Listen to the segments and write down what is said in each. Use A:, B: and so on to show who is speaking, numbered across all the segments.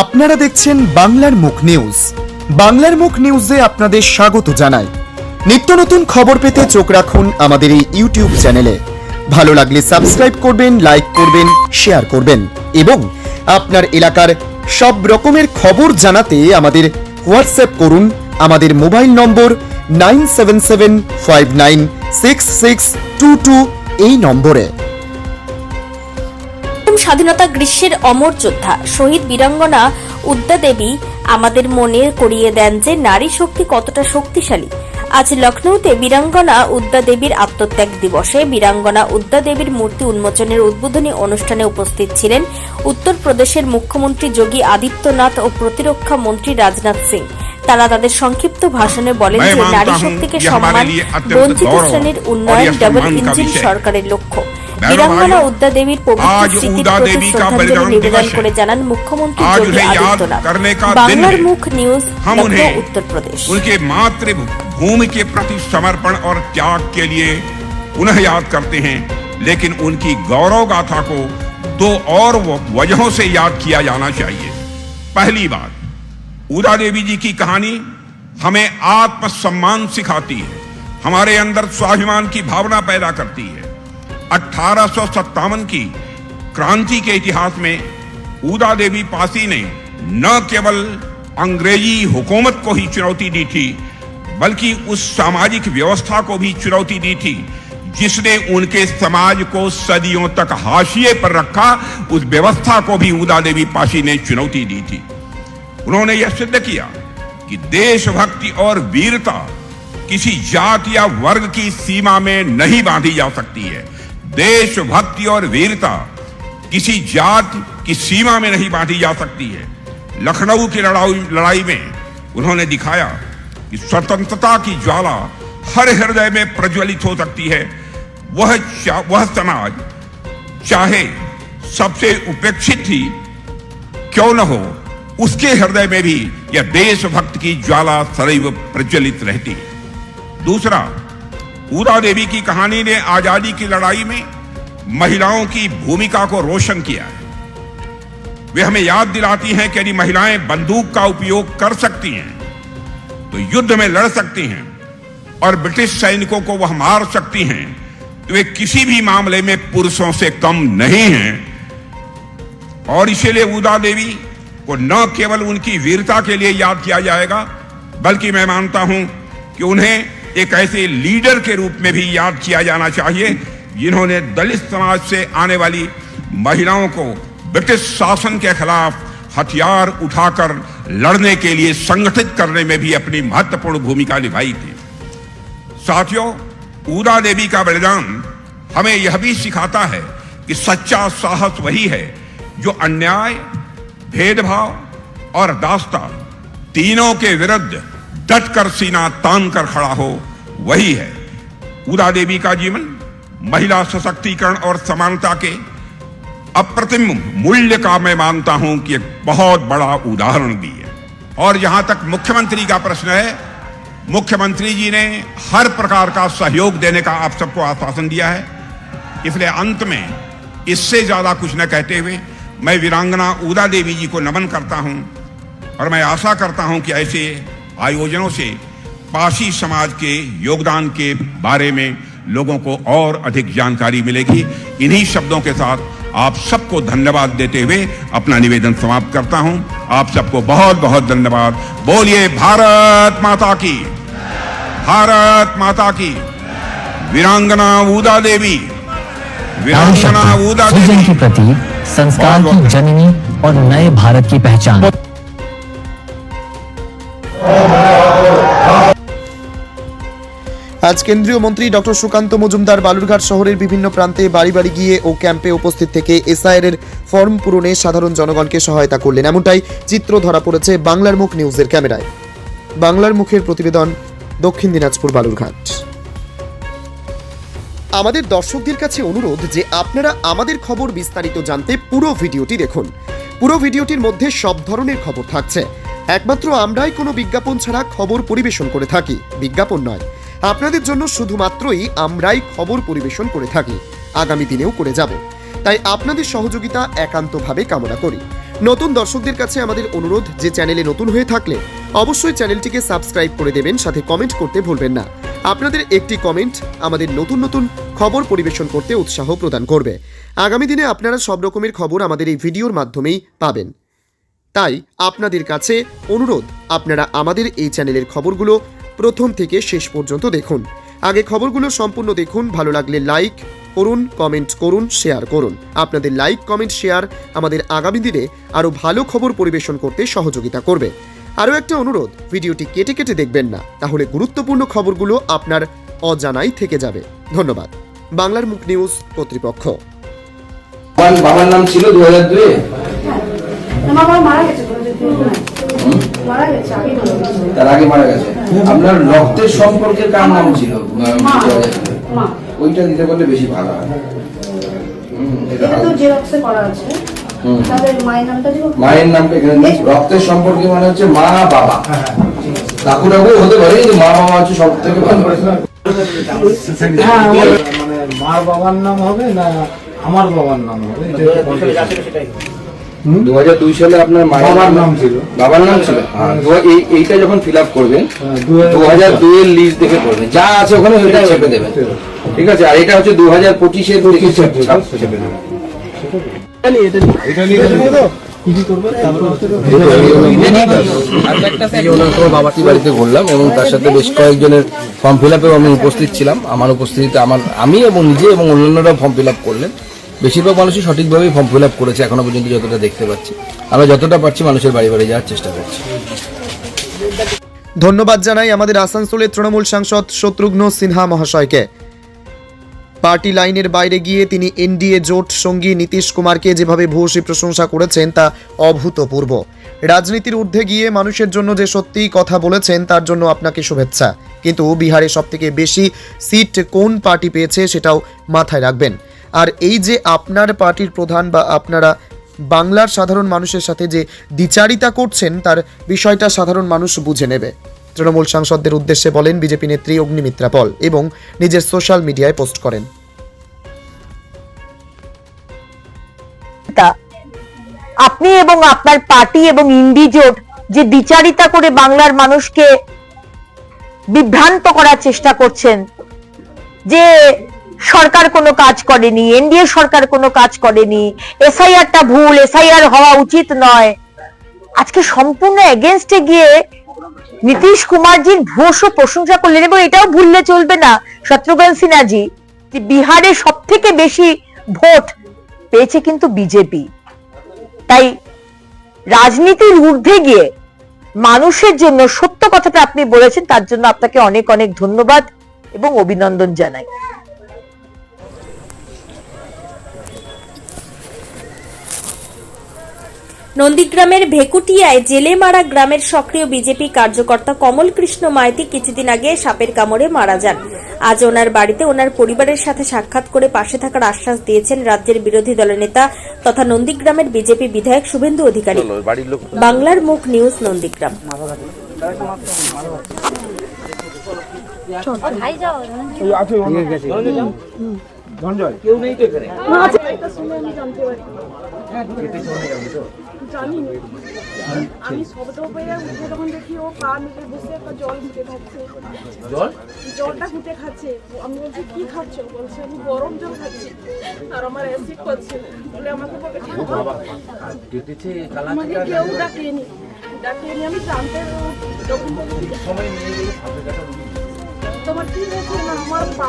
A: আপনারা দেখছেন বাংলার মুখ নিউজ বাংলার মুখ নিউজে আপনাদের স্বাগত জানাই নিত্য নতুন খবর পেতে চোখ রাখুন আমাদের এই ইউটিউব চ্যানেলে ভালো লাগলে সাবস্ক্রাইব করবেন লাইক করবেন শেয়ার করবেন এবং আপনার এলাকার সব রকমের খবর জানাতে আমাদের হোয়াটসঅ্যাপ করুন আমাদের mobile number nine seven seven five nine six six two two এই নম্বরে
B: প্রথম স্বাধীনতা গ্রীষ্মের অমর যোদ্ধা শহীদ বীরাঙ্গনা উদ্যা দেবী আমাদের মনে করিয়ে দেন যে নারী শক্তি কতটা শক্তিশালী আজ লখনৌতে বীরাঙ্গনা উদ্যা দেবীর আত্মত্যাগ দিবসে বীরাঙ্গনা উদ্যা দেবীর মূর্তি উন্মোচনের উদ্বোধনী অনুষ্ঠানে উপস্থিত ছিলেন উত্তরপ্রদেশের মুখ্যমন্ত্রী যোগী আদিত্যনাথ ও প্রতিরক্ষা মন্ত্রী রাজনাথ সিং তারা তাদের সংক্ষিপ্ত ভাষণে বলেন যে নারী শক্তিকে সম্মান বঞ্চিত শ্রেণীর উন্নয়ন ডাবল ইঞ্জিন সরকারের লক্ষ্য বীরাঙ্গনা উদ্যা দেবীর পবিত্র স্মৃতির প্রতি শ্রদ্ধাঞ্জলি নিবেদন করে জানান মুখ্যমন্ত্রী বাংলার মুখ নিউজ লখনৌ
C: उनके मातृभूमि के प्रति समर्पण और त्याग के लिए उन्हें याद करते हैं लेकिन उनकी गौरव गाथा को दो और वजहों से याद किया जाना चाहिए पहली बात उदा देवी जी की कहानी हमें आत्मसम्मान सिखाती है हमारे अंदर स्वाभिमान की भावना पैदा करती है 1857 की क्रांति के इतिहास में उदा देवी पासी ने न केवल अंग्रेजी हुकूमत को ही चुनौती दी थी बल्कि उस सामाजिक व्यवस्था को भी चुनौती दी थी जिसने उनके समाज को सदियों तक हाशिए पर रखा उस व्यवस्था को भी उदा देवी पासी ने चुनौती दी थी उन्होंने यह सिद्ध किया कि देशभक्ति और वीरता किसी जात या वर्ग की सीमा में नहीं बांधी जा सकती है देशभक्ति और वीरता किसी जाति की सीमा में नहीं बांटी जा सकती है लखनऊ की लड़ाई लड़ाई में उन्होंने दिखाया कि स्वतंत्रता की ज्वाला हर हृदय में प्रज्वलित हो सकती है वह वह समाज चाहे सबसे उपेक्षित थी क्यों न हो उसके हृदय में भी यह देशभक्त की ज्वाला सदैव प्रज्वलित रहती दूसरा उदा देवी की कहानी ने आजादी की लड़ाई में महिलाओं की भूमिका को रोशन किया है वे हमें याद दिलाती हैं कि यदि महिलाएं बंदूक का उपयोग कर सकती हैं तो युद्ध में लड़ सकती हैं और ब्रिटिश सैनिकों को वह मार सकती हैं तो वे किसी भी मामले में पुरुषों से कम नहीं हैं और इसीलिए उदा देवी को न केवल उनकी वीरता के लिए याद किया जाएगा बल्कि मैं मानता हूं कि उन्हें एक ऐसे लीडर के रूप में भी याद किया जाना चाहिए जिन्होंने दलित समाज से आने वाली महिलाओं को ब्रिटिश शासन के खिलाफ हथियार उठाकर लड़ने के लिए संगठित करने में भी अपनी महत्वपूर्ण भूमिका निभाई थी साथियों उदा देवी का बलिदान हमें यह भी सिखाता है कि सच्चा साहस वही है जो अन्याय भेदभाव और दास्ता तीनों के विरुद्ध डट कर सीना तान कर खड़ा हो वही है उदा देवी का जीवन महिला सशक्तिकरण और समानता के अप्रतिम मूल्य का मैं मानता हूं कि एक बहुत बड़ा उदाहरण भी है और यहां तक मुख्यमंत्री का प्रश्न है मुख्यमंत्री जी ने हर प्रकार का सहयोग देने का आप सबको आश्वासन दिया है इसलिए अंत में इससे ज्यादा कुछ न कहते हुए मैं वीरांगना उदा देवी जी को नमन करता हूं और मैं आशा करता हूं कि ऐसे आयोजनों से पासी समाज के योगदान के बारे में लोगों को और अधिक जानकारी मिलेगी इन्हीं शब्दों के साथ आप सबको धन्यवाद देते हुए अपना निवेदन समाप्त करता हूं आप सबको बहुत बहुत धन्यवाद बोलिए भारत माता की भारत माता की वीरांगना ऊदा देवी वीरांगना
D: हाँ, ऊदा
C: देवी
D: के प्रति संस्कार की जननी और नए भारत की पहचान
A: আজ কেন্দ্রীয় মন্ত্রী ডক্টর সুকান্ত মজুমদার বালুরঘাট শহরের বিভিন্ন প্রান্তে বাড়ি বাড়ি গিয়ে ও ক্যাম্পে উপস্থিত থেকে এসআইআর এর ফর্ম পূরণে সাধারণ জনগণকে সহায়তা করলেন এমনটাই চিত্র ধরা পড়েছে বাংলার মুখ নিউজের ক্যামেরায় বাংলার মুখের প্রতিবেদন দক্ষিণ দিনাজপুর বালুরঘাট আমাদের দর্শকদের কাছে অনুরোধ যে আপনারা আমাদের খবর বিস্তারিত জানতে পুরো ভিডিওটি দেখুন পুরো ভিডিওটির মধ্যে সব ধরনের খবর থাকছে একমাত্র আমরাই কোনো বিজ্ঞাপন ছাড়া খবর পরিবেশন করে থাকি বিজ্ঞাপন নয় আপনাদের জন্য শুধুমাত্রই আমরাই খবর পরিবেশন করে থাকি আগামী দিনেও করে যাব তাই আপনাদের সহযোগিতা একান্তভাবে কামনা করি নতুন দর্শকদের কাছে আমাদের অনুরোধ যে চ্যানেলে নতুন হয়ে থাকলে অবশ্যই চ্যানেলটিকে সাবস্ক্রাইব করে দেবেন সাথে কমেন্ট করতে ভুলবেন না আপনাদের একটি কমেন্ট আমাদের নতুন নতুন খবর পরিবেশন করতে উৎসাহ প্রদান করবে আগামী দিনে আপনারা সব রকমের খবর আমাদের এই ভিডিওর মাধ্যমেই পাবেন তাই আপনাদের কাছে অনুরোধ আপনারা আমাদের এই চ্যানেলের খবরগুলো প্রথম থেকে শেষ পর্যন্ত দেখুন আগে খবরগুলো সম্পূর্ণ দেখুন ভালো লাগলে লাইক করুন কমেন্ট করুন শেয়ার করুন আপনাদের লাইক কমেন্ট শেয়ার আমাদের আগামী দিনে আরও ভালো খবর পরিবেশন করতে সহযোগিতা করবে আরও একটা অনুরোধ ভিডিওটি কেটে কেটে দেখবেন না তাহলে গুরুত্বপূর্ণ খবরগুলো আপনার অজানাই থেকে যাবে ধন্যবাদ বাংলার মুখ নিউজ কর্তৃপক্ষ
E: বাবার নাম ছিল দু হাজার
F: হ্যাঁ। মারা গেছে
E: তার আগে মারা গেছে আপনার রক্তের সম্পর্কে কার নাম ছিল ওইটা দিতে পারলে বেশি ভালো হয়
F: মায়ের
E: রক্তের সম্পর্কে মানে হচ্ছে মা বাবা হ্যাঁ, হ্যাঁ। কাকু হতে পারে মা
G: হ্যাঁ, মানে বাবার নাম হবে না আমার বাবার নাম হবে
E: বাবাটি বাড়িতে ঘুরলাম এবং তার সাথে বেশ কয়েকজনের ফর্ম ফিল আপেও আমি উপস্থিত ছিলাম আমার উপস্থিতিতে আমার আমি এবং নিজে এবং অন্যান্যরা ফর্ম ফিল আপ করলেন বেশিরভাগ মানুষই সঠিকভাবেই ফর্ম ফিল আপ করেছে এখনো পর্যন্ত যতটা দেখতে পাচ্ছি আমরা যতটা পারছি মানুষের বাড়ি বাড়ি যাওয়ার চেষ্টা করছি
A: ধন্যবাদ জানাই আমাদের আসানসোলের তৃণমূল সাংসদ শত্রুঘ্ন সিনহা মহাশয়কে পার্টি লাইনের বাইরে গিয়ে তিনি এনডিএ জোট সঙ্গী নীতিশ কুমারকে যেভাবে ভূয়সী প্রশংসা করেছেন তা অভূতপূর্ব রাজনীতির ঊর্ধ্বে গিয়ে মানুষের জন্য যে সত্যিই কথা বলেছেন তার জন্য আপনাকে শুভেচ্ছা কিন্তু বিহারে সবথেকে বেশি সিট কোন পার্টি পেয়েছে সেটাও মাথায় রাখবেন আর এই যে আপনার পার্টির প্রধান বা আপনারা বাংলার সাধারণ মানুষের সাথে যে দ্বিচারিতা করছেন তার বিষয়টা সাধারণ মানুষ বুঝে নেবে তৃণমূল সাংসদদের উদ্দেশ্যে বলেন বিজেপি নেত্রী অগ্নিমিত্রা পল এবং নিজের সোশ্যাল মিডিয়ায় পোস্ট করেন
H: আপনি এবং আপনার পার্টি এবং ইন্ডিজোট যে বিচারিতা করে বাংলার মানুষকে বিভ্রান্ত করার চেষ্টা করছেন যে সরকার কোনো কাজ করেনি এনডিএ সরকার কোনো কাজ করেনি এসআইআরটা ভুল এসআইআর হওয়া উচিত নয় আজকে সম্পূর্ণ এগেনস্টে গিয়ে নীতিশ কুমারজির ভূষও প্রশংসা করলেন এবং এটাও ভুললে চলবে না শত্রুঘ্ন সিনহাজি বিহারে সব থেকে বেশি ভোট পেয়েছে কিন্তু বিজেপি তাই রাজনীতির ঊর্ধ্বে গিয়ে মানুষের জন্য সত্য কথাটা আপনি বলেছেন তার জন্য আপনাকে অনেক অনেক ধন্যবাদ এবং অভিনন্দন জানাই
B: নন্দীগ্রামের ভেকুটিয়ায় জেলেমারা গ্রামের সক্রিয় বিজেপি কার্যকর্তা কমল কৃষ্ণ মাইতি কিছুদিন আগে সাপের কামড়ে মারা যান আজ ওনার বাড়িতে ওনার পরিবারের সাথে সাক্ষাৎ করে পাশে থাকার আশ্বাস দিয়েছেন রাজ্যের বিরোধী দলের নেতা তথা নন্দীগ্রামের বিজেপি বিধায়ক শুভেন্দু অধিকারী বাংলার মুখ নিউজ নন্দীগ্রাম কেউ নেই তো এখানে জানিনি
F: আমি শব্দ পেয়ে উঠে তখন দেখি ও পা নিচে বসে একটা জল ঘুটে খাচ্ছে জল জলটা ঘুটে খাচ্ছে আমি বলছি কি খাচ্ছ বলছে আমি গরম জল খাচ্ছি আর আমার অ্যাসিড করছে বলে আমাকে বলে আমাকে কেউ ডাকেনি ডাকেনি আমি জানতে সময় নিয়ে গেলে তোমার কি হয়েছে আমার পা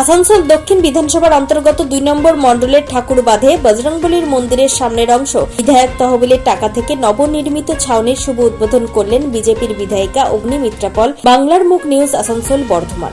B: আসানসোল দক্ষিণ বিধানসভার অন্তর্গত দুই নম্বর মণ্ডলের ঠাকুর বাঁধে বজরংবলীর মন্দিরের সামনের অংশ বিধায়ক তহবিলের টাকা থেকে নবনির্মিত ছাউনির শুভ উদ্বোধন করলেন বিজেপির বিধায়িকা অগ্নিমিত্রা পল বাংলার মুখ নিউজ আসানসোল বর্ধমান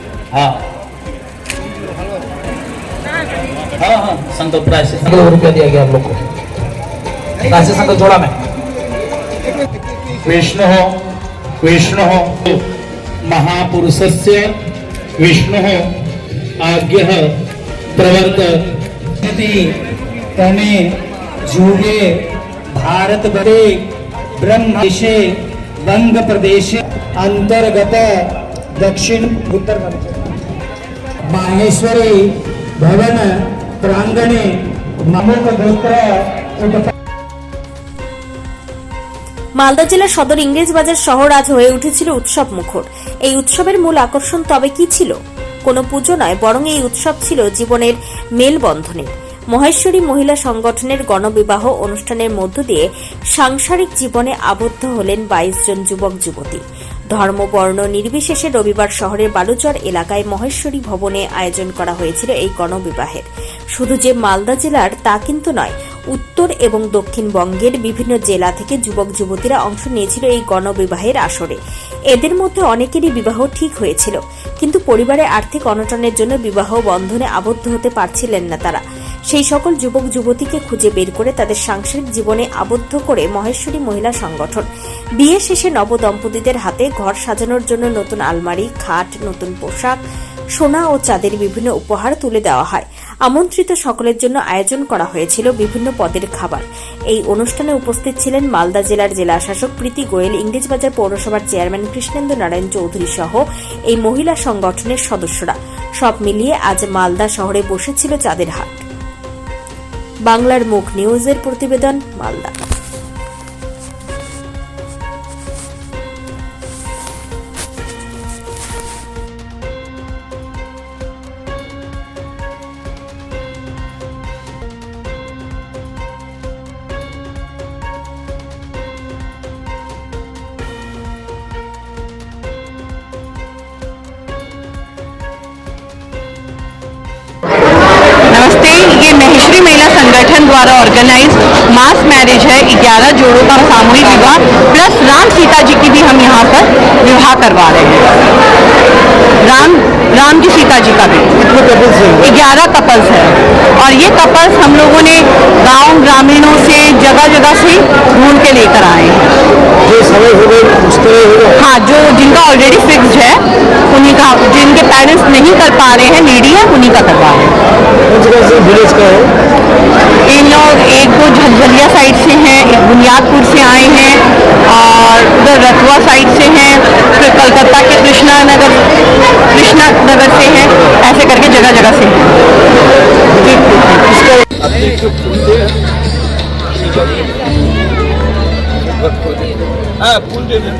I: हाँ हाँ हाँ संकल्प राशि रुपया दिया गया आप लोग को राशि संकल्प जोड़ा विष्णु विष्णु महापुरुषस्य विष्णु आज्ञ प्रवर्त तने जुगे भारत बड़े ब्रह्म देशे बंग प्रदेश अंतर्गत दक्षिण उत्तर प्रदेश
B: মালদা জেলা সদর ইংরেজ বাজার শহর আজ হয়ে উঠেছিল উৎসব মুখর এই উৎসবের মূল আকর্ষণ তবে কি ছিল কোনো পুজো নয় বরং এই উৎসব ছিল জীবনের মেলবন্ধনের মহেশ্বরী মহিলা সংগঠনের গণবিবাহ অনুষ্ঠানের মধ্য দিয়ে সাংসারিক জীবনে আবদ্ধ হলেন বাইশ জন যুবক যুবতী ধর্ম বর্ণ নির্বিশেষে রবিবার শহরের বালুচর এলাকায় মহেশ্বরী ভবনে আয়োজন করা হয়েছিল এই গণবিবাহের শুধু যে মালদা জেলার তা কিন্তু নয় উত্তর এবং দক্ষিণবঙ্গের বিভিন্ন জেলা থেকে যুবক যুবতীরা অংশ নিয়েছিল এই গণবিবাহের আসরে এদের মধ্যে অনেকেরই বিবাহ ঠিক হয়েছিল কিন্তু পরিবারে আর্থিক অনটনের জন্য বিবাহ বন্ধনে আবদ্ধ হতে পারছিলেন না তারা সেই সকল যুবক যুবতীকে খুঁজে বের করে তাদের সাংসারিক জীবনে আবদ্ধ করে মহেশ্বরী মহিলা সংগঠন বিয়ে শেষে নব দম্পতিদের হাতে ঘর সাজানোর জন্য নতুন আলমারি খাট নতুন পোশাক সোনা ও চাঁদের বিভিন্ন উপহার তুলে দেওয়া হয় আমন্ত্রিত সকলের জন্য আয়োজন করা হয়েছিল বিভিন্ন পদের খাবার এই অনুষ্ঠানে উপস্থিত ছিলেন মালদা জেলার জেলা শাসক প্রীতি গোয়েল ইংরেজবাজার পৌরসভার চেয়ারম্যান কৃষ্ণেন্দ্র নারায়ণ চৌধুরী সহ এই মহিলা সংগঠনের সদস্যরা সব মিলিয়ে আজ মালদা শহরে বসেছিল চাঁদের হাট বাংলার মুখ নিউজের প্রতিবেদন মালদা
J: ग्यारह जोड़ों का सामूहिक विवाह प्लस राम सीता जी की भी हम यहाँ पर विवाह करवा रहे हैं राम राम जी सीता जी का भी कितने कपल्स है ग्यारह कपल्स है और ये कपल्स हम लोगों ने गांव ग्रामीणों से जगह जगह से ढूंढ के लेकर आए हैं जो समय हो गए हाँ जो जिनका ऑलरेडी फिक्स है उन्हीं का जिनके पेरेंट्स नहीं कर पा रहे हैं लेडी है उन्हीं का करवा रहे हैं तीन लोग एक तो झलझलिया साइड से हैं एक बुनियादपुर से आए हैं और उधर रतुआ साइड से हैं फिर कलकत्ता के कृष्णा नगर कृष्णा नगर से हैं ऐसे करके जगह जगह से हैं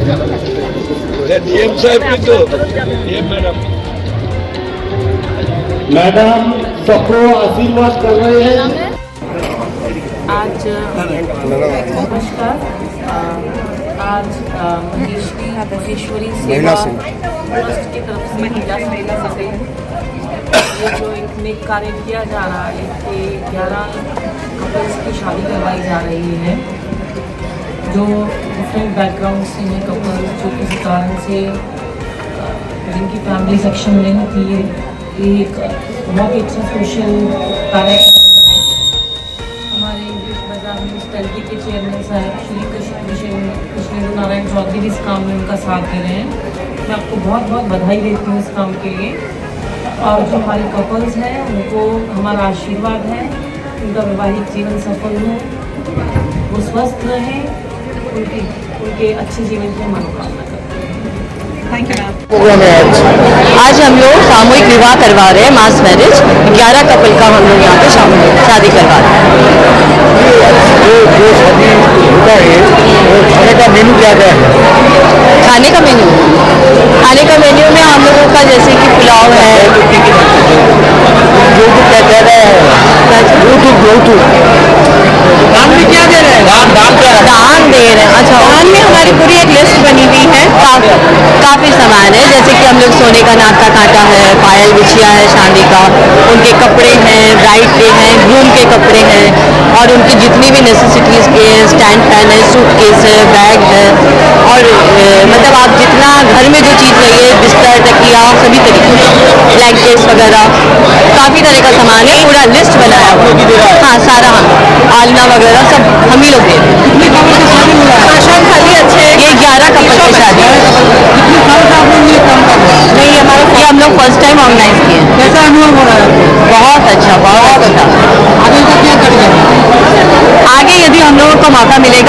G: डीएम साहब की
K: तो मैडम
G: मैडम सबको आशीर्वाद कर रहे हैं
L: आज नमस्कार
M: आज महेश्वरी सेवा ट्रस्ट की तरफ से महिला महिला ये जो एक नेक कार्य किया जा रहा है कि ग्यारह कपल्स की शादी करवाई जा रही है जो डिफरेंट बैकग्राउंड से हैं कपल जो किसी कारण से जिनकी फैमिली सेक्शन नहीं थी ये एक बहुत ही अच्छा सोशल कार्यक्रम हमारे इंग्लिश बाजार में स्टल्टी के चेयरमैन साहब श्री कृष्ण कृष्णेंद्र नारायण चौधरी भी इस काम में उनका साथ दे रहे हैं मैं आपको बहुत बहुत बधाई देती हूँ इस काम के लिए और जो हमारे कपल्स हैं उनको हमारा आशीर्वाद है उनका वैवाहिक जीवन सफल हो वो स्वस्थ रहें उनकी उनके अच्छे जीवन की मनोकामना
N: आज
M: हम लोग सामूहिक विवाह करवा रहे हैं मास मैरिज ग्यारह कपल का हम लोग यहाँ पे शामिल शादी करवा रहे हैं
N: खाने का
M: मेन्यू खाने का मेन्यू में हम लोगों का जैसे कि पुलाव है
N: दाम भी क्या दे रहे हैं दाम दाम क्या
M: दाम दे रहे हैं अच्छा दुकान में हमारी पूरी एक लिस्ट बनी हुई है काफ़ी काफ़ी सामान है जैसे कि हम लोग सोने का का काटा है पायल बिछिया है शादी का उनके कपड़े हैं ब्राइड के हैं ग्रूम के कपड़े हैं और उनकी जितनी भी नेसेसिटीज़ के स्टैंड फैन है सूट केस है बैग है और मतलब आप जितना घर में जो चीज़ चाहिए बिस्तर तकिया सभी तरीके ब्लैंकेट्स वगैरह काफ़ी तरह का सामान है पूरा लिस्ट बनाया हुआ हाँ सारा हम आलना वगैरह सब हम ही लोग दे रहे हैं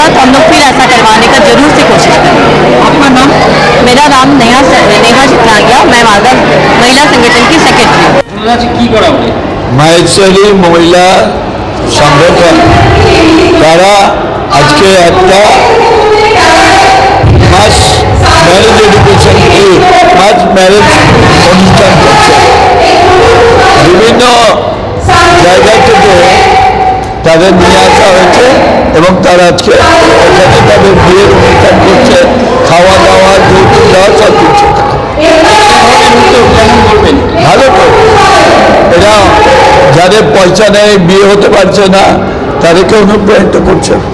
M: होगा तो हम लोग फिर ऐसा करवाने का जरूर से कोशिश करेंगे
N: आपका नाम
M: मेरा नाम नेहा नेहा चित्रागिया मैं वादा महिला संगठन की सेक्रेटरी
N: मैं
O: একচুয়ালি মহিলা সংগঠন তারা আজকে একটা mass marriage education mass marriage অনুষ্ঠান করছে বিভিন্ন জায়গা থেকে তাদের নিয়ে এবং তারা আজকে তাদের বিয়ের অনুষ্ঠান করছে খাওয়া দাওয়া যৌতুক দেওয়া সব কিছু ভালো তো এরা যাদের পয়সা নেয় বিয়ে হতে পারছে না তাদেরকে অনুপ্রাণিত করছে